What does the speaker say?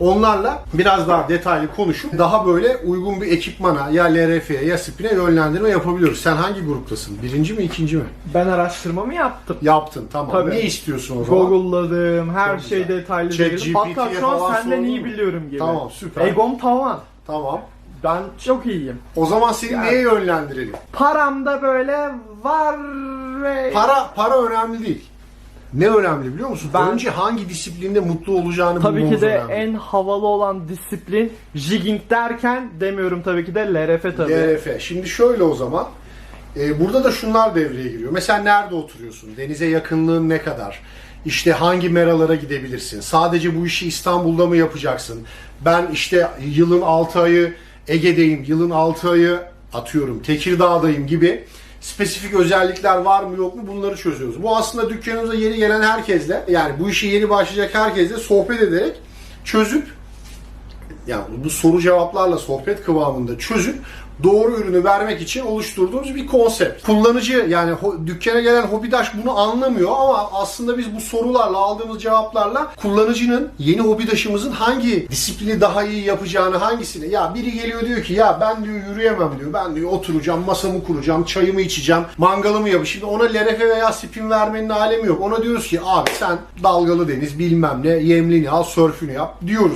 Onlarla biraz daha detaylı konuşup daha böyle uygun bir ekipmana ya LRF'ye ya spin'e yönlendirme yapabiliyoruz. Sen hangi gruptasın? Birinci mi ikinci mi? Ben araştırmamı yaptım. Yaptın tamam. Tabii. Ne istiyorsun o zaman? Google'ladım, her Çok şey güzel. detaylı Chat değilim. Hatta şu an senden iyi biliyorum gibi. Tamam süper. Egom tavan. Tamam. Ben çok iyiyim. O zaman seni Yani- neye yönlendirelim? Param da böyle var ve... Para para önemli değil. Ne önemli biliyor musun? Ben- Önce hangi disiplinde mutlu olacağını Tabii ki bulmamız de önemli. en havalı olan disiplin jigging derken demiyorum tabii ki de LRF tabii. DRF. Şimdi şöyle o zaman. e, burada da şunlar devreye giriyor. Mesela nerede oturuyorsun? Denize yakınlığın ne kadar? İşte hangi meralara gidebilirsin? Sadece bu işi İstanbul'da mı yapacaksın? Ben işte yılın 6 ayı Ege'deyim, yılın 6 ayı atıyorum Tekirdağ'dayım gibi spesifik özellikler var mı yok mu bunları çözüyoruz. Bu aslında dükkanımıza yeni gelen herkesle yani bu işe yeni başlayacak herkesle sohbet ederek çözüp yani bu soru cevaplarla sohbet kıvamında çözüp doğru ürünü vermek için oluşturduğumuz bir konsept. Kullanıcı yani dükkana gelen hobidaş bunu anlamıyor ama aslında biz bu sorularla aldığımız cevaplarla kullanıcının yeni hobidaşımızın hangi disiplini daha iyi yapacağını hangisini ya biri geliyor diyor ki ya ben diyor yürüyemem diyor ben diyor oturacağım masamı kuracağım çayımı içeceğim mangalımı yapacağım. Şimdi ona lerefe veya spin vermenin alemi yok. Ona diyoruz ki abi sen dalgalı deniz bilmem ne yemlini al sörfünü yap diyoruz.